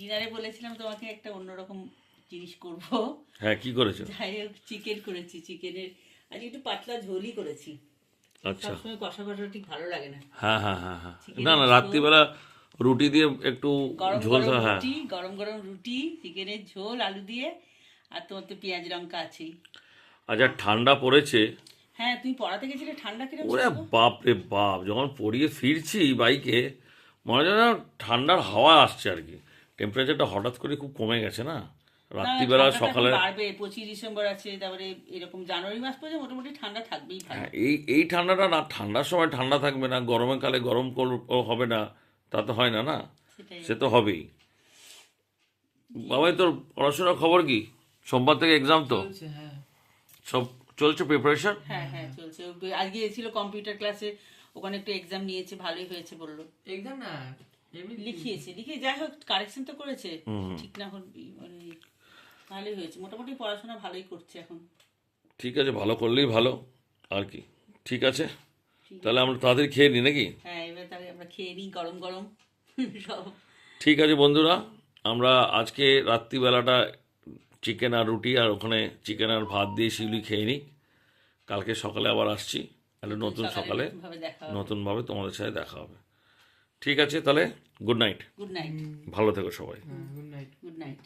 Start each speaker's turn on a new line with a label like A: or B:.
A: ডিনারে বলেছিলাম তোমাকে একটা অন্যরকম জিনিস করব।
B: হ্যাঁ কি করেছ?
A: যাই হোক চিকেন করেছি চিকেনের আজ একটু পাতলা ঝোলই করেছি।
B: আচ্ছা।
A: সবসময় কষা কষা ঠিক ভালো লাগে না।
B: হ্যাঁ হ্যাঁ হ্যাঁ হ্যাঁ। না না রাত্রিবেলা রুটি দিয়ে একটু ঝোল হ্যাঁ।
A: রুটি গরম গরম রুটি চিকেনের ঝোল আলু দিয়ে আর তোমার তো পেঁয়াজ লঙ্কা আছেই।
B: আচ্ছা ঠান্ডা পড়েছে?
A: হ্যাঁ তুমি পড়াতে গেছিলে ঠান্ডা কীরকম
B: ওরে বাপ রে বাপ যখন পড়িয়ে ফিরছি বাইকে মনে হয় ঠান্ডার হাওয়া আসছে আর কি। টেম্পারেচারটা হঠাৎ করে খুব কমে গেছে না? রাত্রিবেলা সকালে
A: বাড়বে পঁচিশ ডিসেম্বর আছে তারপরে এরকম জানুয়ারি মাস পর্যন্ত মোটামুটি ঠান্ডা থাকবেই
B: হ্যাঁ, এই এই ঠান্ডাটা না ঠান্ডার সময় ঠান্ডা থাকবে না গরমের কালে গরম হবে না তা তো হয় না না? সে তো হবেই। বাবাই তোর পড়াশোনার খবর কি? সোমবার থেকে এক্সাম তো?
C: হ্যাঁ।
B: সব চলছে প্রিপারেশন
A: হ্যাঁ হ্যাঁ চলছে। আজকে এসেছিল কম্পিউটার ক্লাসে ওখানে একটু এক্সাম নিয়েছে ভালোই হয়েছে বলল।
C: এক্সাম না
A: লিখিয়েছে লিখে যাই হোক কারেকশন তো করেছে। ঠিক না এখন মানে ভালোই হয়েছে। মোটামুটি পড়াশোনা ভালোই করছে এখন।
B: ঠিক আছে ভালো করলেই ভালো আর কি। ঠিক আছে? তাহলে আমরা তাড়াতাড়ি খেয়ে নিই নাকি?
A: হ্যাঁ এবার তাহলে আমরা খেয়ে নিই গরম গরম। সব।
B: ঠিক আছে বন্ধুরা আমরা আজকে রাত্রিবেলাটা চিকেন আর রুটি আর ওখানে চিকেন আর ভাত দিয়ে শিউলি খেয়ে নিই। কালকে সকালে আবার আসছি তাহলে নতুন সকালে নতুনভাবে তোমাদের সাথে দেখা হবে। ঠিক আছে তাহলে গুড নাইট
A: গুড নাইট
B: ভালো থেকো সবাই।
C: Good night
A: good night